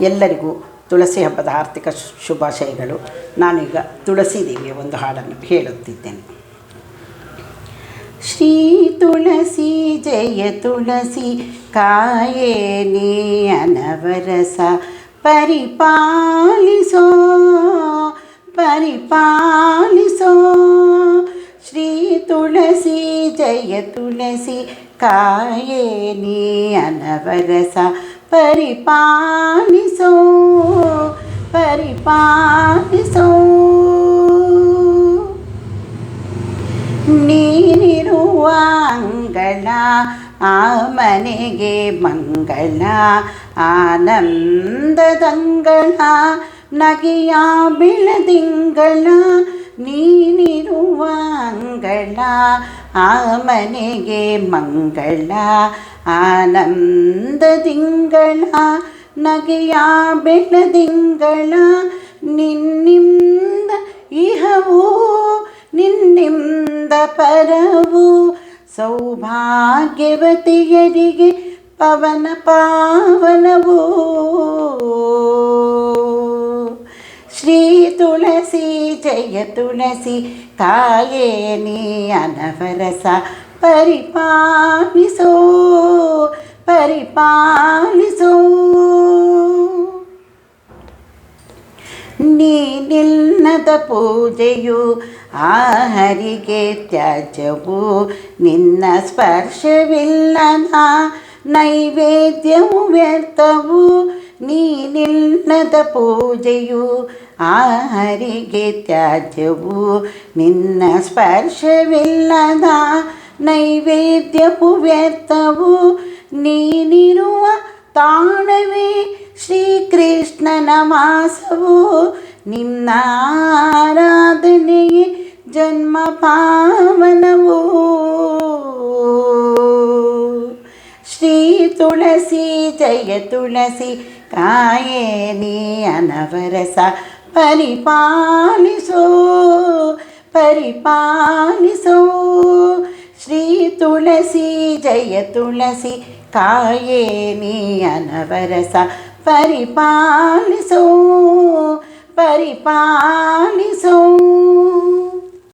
ಎಲ್ಲರಿಗೂ ತುಳಸಿ ಹಬ್ಬದ ಆರ್ಥಿಕ ಶುಭಾಶಯಗಳು. ನಾನೀಗ ತುಳಸಿ ದೇವಿಯ ಒಂದು ಹಾಡನ್ನು ಹೇಳುತ್ತಿದ್ದೇನೆ. ಶ್ರೀ ತುಳಸಿ ಜಯ ತುಳಸಿ ಕಾಯೇ ನೀ ಅನವರಸ ಪರಿಪಾಲಿಸೋ ಪರಿಪಾಲಿಸೋ. ಶ್ರೀ ತುಳಸಿ ಜಯ ತುಳಸಿ ಕಾಯೇ ನೀ ಅನವರಸ ಪರಿಪಾಲಿಸೋ ಪರಿಪಾಲಿಸೋ. ನೀನಿರುವ ಅಂಗಳ ಆ ಮನೆಗೆ ಮಂಗಳ ಆನಂದದಂಗಳ ನಗೆಯ ಬಿಳದಿಂಗಳ ನೀನಿರುವ ಅಂಗಳ ಆ ಮನೆಗೆ ಮಂಗಳ ಆನಂದದಿಂಗಳ ನಗೆಯ ಬೆಳದಿಂಗಳ ನಿನ್ನಿಂದ ಇಹವು ನಿನ್ನಿಂದ ಪರವು ಸೌಭಾಗ್ಯವತಿಯರಿಗೆ ಪವನ ಪಾವನವು. ಶ್ರೀ ತುಳಸಿ ಜಯ ತುಳಸಿ ಕಾಯೇ ನೀ ಅನವರಸ ಪರಿಪಾಲಿಸೋ ಪರಿಪಾಲಿಸೋ ನೀನಿಲ್ಲದ ಪೂಜೆಯು ಆಹರಿಗೆ ತ್ಯಾಜ್ಯವು ನಿನ್ನ ಸ್ಪರ್ಶವಿಲ್ಲದ ನೈವೇದ್ಯವು ವ್ಯರ್ಥವು ನೀನಿಲ್ಲದ ಪೂಜೆಯು ಆಹರಿಗೆ ತ್ಯಾಜ್ಯವು ನಿನ್ನ ಸ್ಪರ್ಶವಿಲ್ಲದ ನೈವೇದ್ಯವು ವ್ಯರ್ಥವು ನೀನಿರುವ ತಾಣವೇ. ಶ್ರೀಕೃಷ್ಣನ ಮಾಸವು ನಿನ್ನ ಆರಾಧನೆಯೇ ಜನ್ಮ ಪಾವನವು. ಶ್ರೀ ತುಳಸಿ, ಜಯ ತುಳಸಿ ಕಾಯೇ ನೀ ಅನವರಸ ಪರಿಪಾಲಿಸೋ ಪರಿಪಾಲಿಸೋ ಶ್ರೀ ತುಳಸಿ ಜಯ ತುಳಸಿ ಕಾಯೇ ನೀ ಅನವರಸ ಪರಿಪಾಲಿಸೋ ಪರಿಪಾಲಿಸೋ